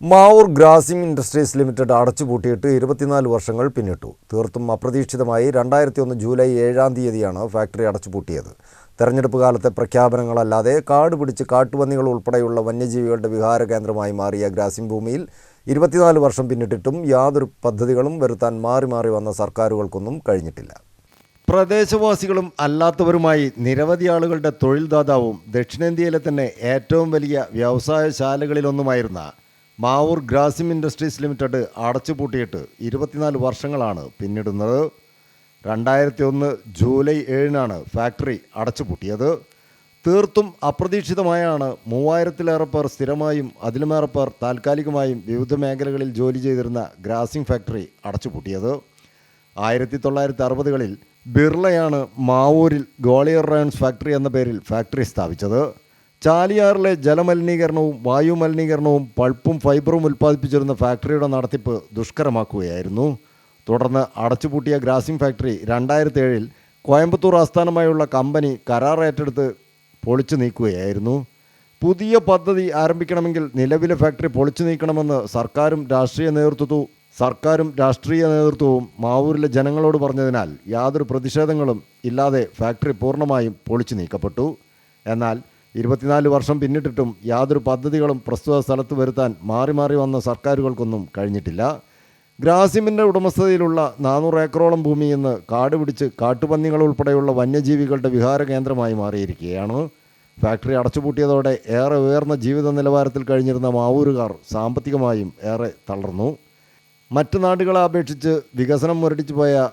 Mavoor Grasim industries limited അടച്ചുപൂട്ടിയിട്ട് ഇരുപത്തിനാല് വർഷങ്ങൾ പിന്നിട്ടു. തീർത്തും അപ്രതീക്ഷിതമായി രണ്ടായിരത്തി ഒന്ന് ജൂലൈ ഏഴാം തീയതിയാണ് ഫാക്ടറി അടച്ചുപൂട്ടിയത്. തെരഞ്ഞെടുപ്പ് കാലത്തെ പ്രഖ്യാപനങ്ങളല്ലാതെ കാട് പിടിച്ച് കാട്ടുപന്നികൾ ഉൾപ്പെടെയുള്ള വന്യജീവികളുടെ വിഹാര കേന്ദ്രമായി മാറിയ ഗ്രാസിം ഭൂമിയിൽ ഇരുപത്തിനാല് വർഷം പിന്നിട്ടിട്ടും യാതൊരു പദ്ധതികളും വരുത്താൻ മാറി മാറി വന്ന സർക്കാരുകൾക്കൊന്നും കഴിഞ്ഞിട്ടില്ല. പ്രദേശവാസികളും അല്ലാത്തവരുമായി നിരവധി ആളുകളുടെ തൊഴിൽദാതാവും ദക്ഷിണേന്ത്യയിലെ തന്നെ ഏറ്റവും വലിയ വ്യവസായശാലകളിലൊന്നുമായിരുന്ന മാവൂർ ഗ്രാസിം ഇൻഡസ്ട്രീസ് ലിമിറ്റഡ് അടച്ചുപൂട്ടിയിട്ട് ഇരുപത്തിനാല് വർഷങ്ങളാണ് പിന്നിടുന്നത്. രണ്ടായിരത്തി ഒന്ന് ജൂലൈ ഏഴിനാണ് ഫാക്ടറി അടച്ചുപൂട്ടിയത്. തീർത്തും അപ്രതീക്ഷിതമായാണ് മൂവായിരത്തിലേറെ പേർ സ്ഥിരമായും അതിലുമേറെ പേർ താൽക്കാലികമായും വിവിധ മേഖലകളിൽ ജോലി ചെയ്തിരുന്ന ഗ്രാസിംഗ് ഫാക്ടറി അടച്ചുപൂട്ടിയത്. ആയിരത്തി തൊള്ളായിരത്തി അറുപതുകളിൽ ബിർളയാണ് മാവൂരിൽ ഗോളിയർ റയൺസ് ഫാക്ടറി എന്ന പേരിൽ ഫാക്ടറി സ്ഥാപിച്ചത്. ചാലിയാറിലെ ജലമലിനീകരണവും വായു മലിനീകരണവും പൾപ്പും ഫൈബറും ഉൽപ്പാദിപ്പിച്ചിരുന്ന ഫാക്ടറിയുടെ നടത്തിപ്പ് ദുഷ്കരമാക്കുകയായിരുന്നു. തുടർന്ന് അടച്ചുപൂട്ടിയ ഗ്രാസിംഗ് ഫാക്ടറി രണ്ടായിരത്തി ഏഴിൽ കോയമ്പത്തൂർ ആസ്ഥാനമായുള്ള കമ്പനി കരാർ ഏറ്റെടുത്ത് പൊളിച്ചു നീക്കുകയായിരുന്നു. പുതിയ പദ്ധതി ആരംഭിക്കണമെങ്കിൽ നിലവിലെ ഫാക്ടറി പൊളിച്ചു നീക്കണമെന്ന് സർക്കാരും രാഷ്ട്രീയ നേതൃത്വവും സർക്കാരും രാഷ്ട്രീയ നേതൃത്വവും മാവൂരിലെ ജനങ്ങളോട് പറഞ്ഞതിനാൽ യാതൊരു പ്രതിഷേധങ്ങളും ഇല്ലാതെ ഫാക്ടറി പൂർണമായും പൊളിച്ചു നീക്കപ്പെട്ടു. എന്നാൽ ഇരുപത്തിനാല് വർഷം പിന്നിട്ടിട്ടും യാതൊരു പദ്ധതികളും പ്രസ്തുത സ്ഥലത്ത് വരുത്താൻ മാറി മാറി വന്ന സർക്കാരുകൾക്കൊന്നും കഴിഞ്ഞിട്ടില്ല. ഗ്രാസിമിന്റെ ഉടമസ്ഥതയിലുള്ള നാനൂറ് ഏക്കറോളം ഭൂമി ഇന്ന് കാട് പിടിച്ച് കാട്ടുപന്നികൾ ഉൾപ്പെടെയുള്ള വന്യജീവികളുടെ വിഹാര കേന്ദ്രമായി മാറിയിരിക്കുകയാണ്. ഫാക്ടറി അടച്ചുപൂട്ടിയതോടെ ഏറെ ഉയർന്ന ജീവിത നിലവാരത്തിൽ കഴിഞ്ഞിരുന്ന മാവൂരുകാർ സാമ്പത്തികമായും ഏറെ തളർന്നു. മറ്റു നാടുകളെ അപേക്ഷിച്ച് വികസനം മുരടിച്ചു പോയ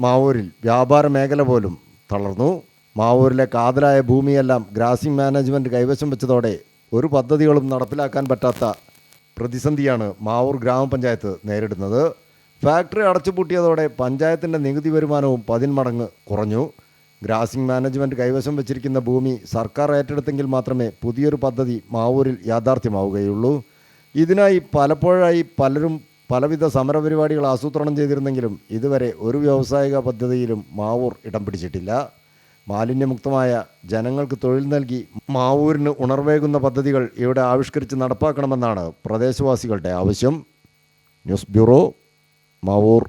മാവൂരിൽ വ്യാപാര മേഖല പോലും തളർന്നു. മാവൂരിലെ കാതലായ ഭൂമിയെല്ലാം ഗ്രാസിംഗ് മാനേജ്മെന്റ് കൈവശം വെച്ചതോടെ ഒരു പദ്ധതികളും നടപ്പിലാക്കാൻ പറ്റാത്ത പ്രതിസന്ധിയാണ് മാവൂർ ഗ്രാമപഞ്ചായത്ത് നേരിടുന്നത്. ഫാക്ടറി അടച്ചുപൂട്ടിയതോടെ പഞ്ചായത്തിന്റെ നികുതി വരുമാനവും പതിന്മടങ്ങ് കുറഞ്ഞു. ഗ്രാസിംഗ് മാനേജ്മെന്റ് കൈവശം വെച്ചിരിക്കുന്ന ഭൂമി സർക്കാർ ഏറ്റെടുത്തെങ്കിൽ മാത്രമേ പുതിയൊരു പദ്ധതി മാവൂരിൽ യാഥാർത്ഥ്യമാവുകയുള്ളൂ. ഇതിനായി പലപ്പോഴായി പലരും പലവിധ സമരപരിപാടികൾ ആസൂത്രണം ചെയ്തിരുന്നെങ്കിലും ഇതുവരെ ഒരു വ്യാവസായിക പദ്ധതിയിലും മാവൂർ ഇടം പിടിച്ചിട്ടില്ല. മാലിന്യമുക്തമായ ജനങ്ങൾക്ക് തൊഴിൽ നൽകി മാവൂരിന് ഉണർവേകുന്ന പദ്ധതികൾ ഇവിടെ ആവിഷ്കരിച്ച് നടപ്പാക്കണമെന്നാണ് പ്രദേശവാസികളുടെ ആവശ്യം. News bureau Mavoor.